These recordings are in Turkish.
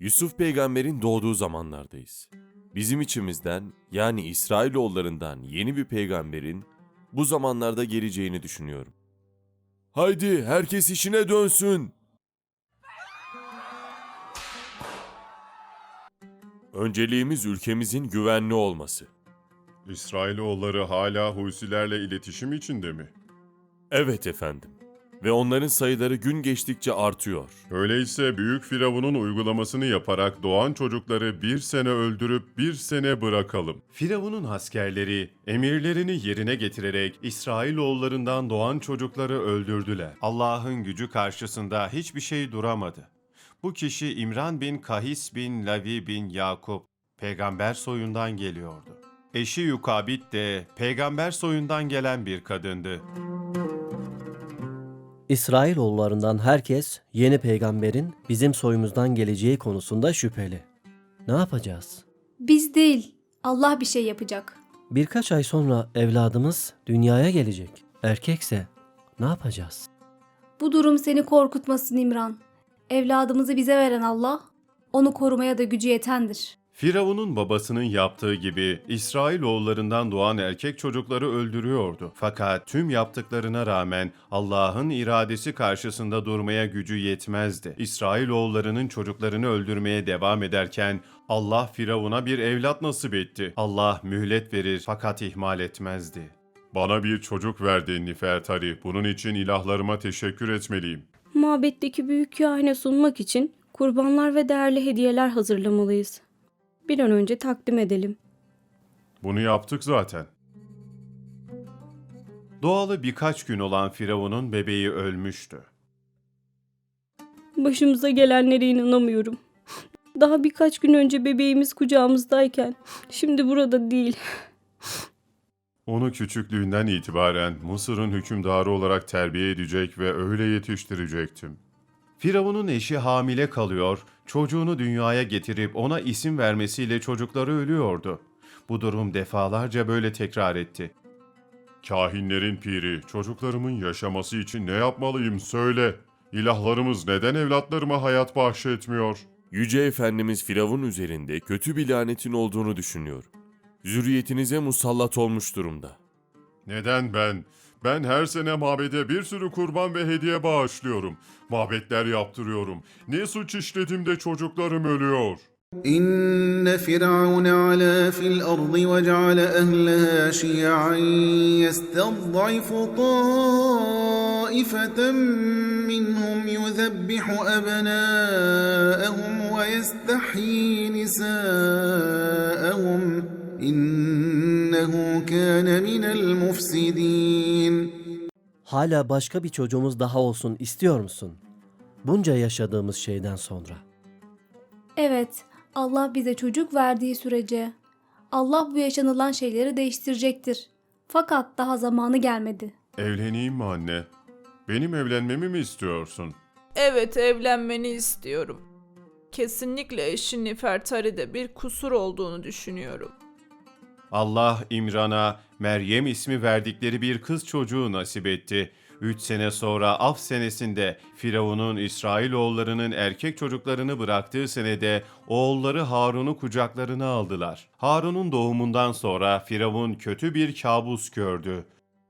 Yusuf peygamberin doğduğu zamanlardayız. Bizim içimizden yani İsrailoğullarından yeni bir peygamberin bu zamanlarda geleceğini düşünüyorum. Haydi herkes işine dönsün. Önceliğimiz ülkemizin güvenli olması. İsrailoğulları hala Husilerle iletişim içinde mi? Evet efendim. Ve onların sayıları gün geçtikçe artıyor. Öyleyse Büyük Firavun'un uygulamasını yaparak doğan çocukları bir sene öldürüp bir sene bırakalım. Firavun'un askerleri emirlerini yerine getirerek İsrailoğullarından doğan çocukları öldürdüler. Allah'ın gücü karşısında hiçbir şey duramadı. Bu kişi İmran bin Kahis bin Lavi bin Yakup, peygamber soyundan geliyordu. Eşi Yukabit de peygamber soyundan gelen bir kadındı. İsrailoğullarından herkes yeni peygamberin bizim soyumuzdan geleceği konusunda şüpheli. Ne yapacağız? Biz değil, Allah bir şey yapacak. Birkaç ay sonra evladımız dünyaya gelecek. Erkekse ne yapacağız? Bu durum seni korkutmasın İmran. Evladımızı bize veren Allah, onu korumaya da gücü yetendir. Firavun'un babasının yaptığı gibi İsrailoğullarından doğan erkek çocukları öldürüyordu. Fakat tüm yaptıklarına rağmen Allah'ın iradesi karşısında durmaya gücü yetmezdi. İsrailoğullarının çocuklarını öldürmeye devam ederken Allah Firavun'a bir evlat nasip etti. Allah mühlet verir fakat ihmal etmezdi. Bana bir çocuk verdi Nifertari. Bunun için ilahlarıma teşekkür etmeliyim. Mabetteki büyük kahine sunmak için kurbanlar ve değerli hediyeler hazırlamalıyız. Bir an önce takdim edelim. Bunu yaptık zaten. Doğalı birkaç gün olan Firavun'un bebeği ölmüştü. Başımıza gelenlere inanamıyorum. Daha birkaç gün önce bebeğimiz kucağımızdayken şimdi burada değil. Onu küçüklüğünden itibaren Mısır'ın hükümdarı olarak terbiye edecek ve öyle yetiştirecektim. Firavun'un eşi hamile kalıyor, çocuğunu dünyaya getirip ona isim vermesiyle çocukları ölüyordu. Bu durum defalarca böyle tekrar etti. Kahinlerin piri, çocuklarımın yaşaması için ne yapmalıyım söyle. İlahlarımız neden evlatlarıma hayat bahşetmiyor? Yüce Efendimiz Firavun üzerinde kötü bir lanetin olduğunu düşünüyor. Zürriyetinize musallat olmuş durumda. Neden ben? Ben her sene mabede bir sürü kurban ve hediye bağışlıyorum. Mabetler yaptırıyorum. Ne suç işledim de çocuklarım ölüyor. İnne firavun ala fil ardı ve ceale ehleha şi'an yestadzayfu taifeten minhum yuzebbihu ebnâehum ve yestahyi nisâehum. İnne إنه كان من المفسدين Hala başka bir çocuğumuz daha olsun istiyor musun? Bunca yaşadığımız şeyden sonra. Evet, Allah bize çocuk verdiği sürece Allah bu yaşanılan şeyleri değiştirecektir. Fakat daha zamanı gelmedi. Evleneyim mi anne? Benim evlenmemi mi istiyorsun? Evet evlenmeni istiyorum. Kesinlikle eşin Nefertari'de bir kusur olduğunu düşünüyorum. Allah İmran'a Meryem ismi verdikleri bir kız çocuğu nasip etti. Üç sene sonra af senesinde Firavun'un İsrailoğullarının erkek çocuklarını bıraktığı senede oğulları Harun'u kucaklarına aldılar. Harun'un doğumundan sonra Firavun kötü bir kabus gördü.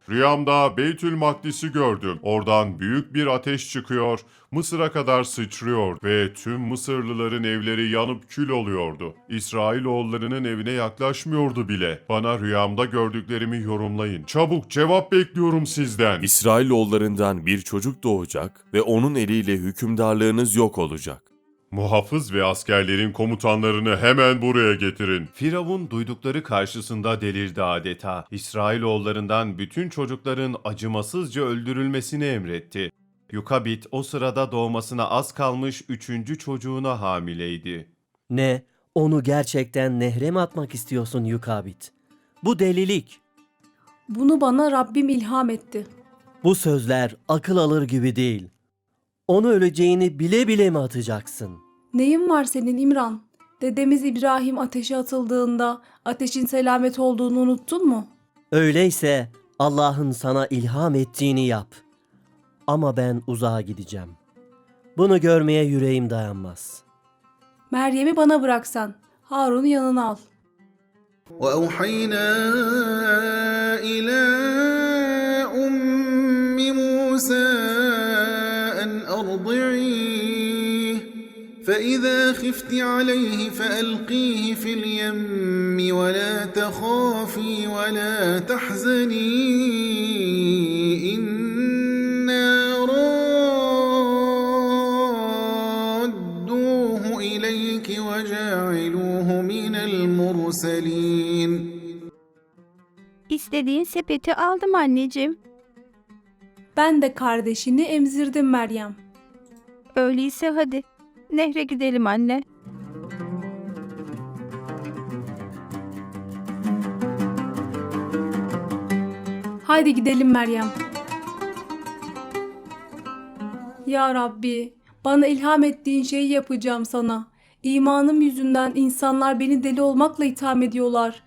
Rüyamda Beytül Makdis'i gördüm. Oradan büyük bir ateş çıkıyor, Mısır'a kadar sıçrıyor ve tüm Mısırlıların evleri yanıp kül oluyordu. İsrailoğullarının evine yaklaşmıyordu bile. Bana rüyamda gördüklerimi yorumlayın. Çabuk cevap bekliyorum sizden. İsrailoğullarından bir çocuk doğacak ve onun eliyle hükümdarlığınız yok olacak. Muhafız ve askerlerin komutanlarını hemen buraya getirin. Firavun duydukları karşısında delirdi adeta. İsrailoğullarından bütün çocukların acımasızca öldürülmesini emretti. Yukabit o sırada doğmasına az kalmış üçüncü çocuğuna hamileydi. Ne? Onu gerçekten nehre mi atmak istiyorsun Yukabit? Bu delilik. Bunu bana Rabbim ilham etti. Bu sözler akıl alır gibi değil. Onu öleceğini bile bile mi atacaksın? Neyin var senin İmran? Dedemiz İbrahim ateşe atıldığında ateşin selamet olduğunu unuttun mu? Öyleyse Allah'ın sana ilham ettiğini yap. Ama ben uzağa gideceğim. Bunu görmeye yüreğim dayanmaz. Meryem'i bana bıraksan. Harun'u yanına al. وأوحينا إلى فإذا خفت عليه فألقيه في اليم ولا تخافي ولا تحزني إنا رادوه إليك وجاعلوه من المرسلين İstediğin sepeti aldım anneciğim. Ben de kardeşini emzirdim Meryem. Öyleyse hadi. Nehre gidelim anne. Haydi gidelim Meryem. Ya Rabbi, bana ilham ettiğin şeyi yapacağım sana. İmanım yüzünden insanlar beni deli olmakla itham ediyorlar.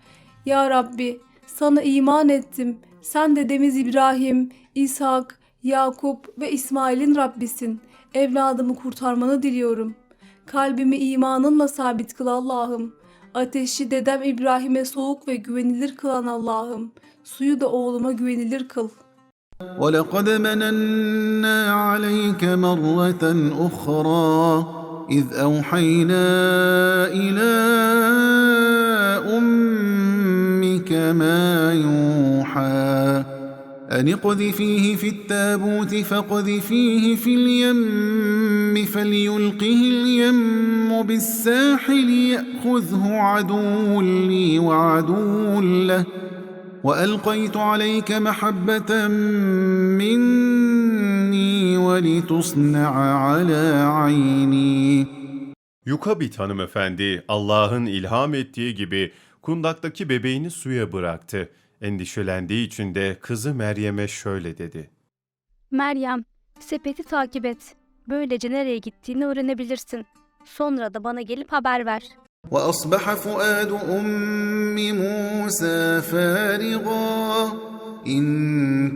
Ya Rabbi, sana iman ettim. Sen dedemiz İbrahim, İshak, Yakup ve İsmail'in Rabbisin. Evladımı kurtarmanı diliyorum. Kalbimi imanınla sabit kıl Allah'ım. Ateşi dedem İbrahim'e soğuk ve güvenilir kılan Allah'ım. Suyu da oğluma güvenilir kıl. ولقد مننا عليك مرة أخرى إذ أوحينا إلى أن اقذفيه في التابوت فاقذفيه في اليم فليلقه اليم بالساحل يأخذه عدو لي وعدو له والقيت عليك محبه مني ولتصنع على عيني Yukabit hanımefendi Allah'ın ilham ettiği gibi kundaktaki bebeğini suya bıraktı. Endişelendiği için de kızı Meryem'e şöyle dedi. Meryem, sepeti takip et. Böylece nereye gittiğini öğrenebilirsin. Sonra da bana gelip haber ver. واصبح فؤاد ام موسى فارغا ان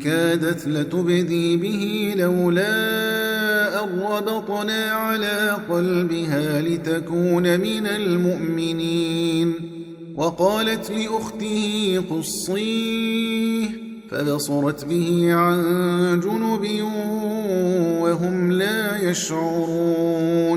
كادت لتبدي به لولا ان ربطنا على قلبها لتكون من المؤمنين وقالت لأخته قصيه فبصرت به عن جنب وهم لا يشعرون.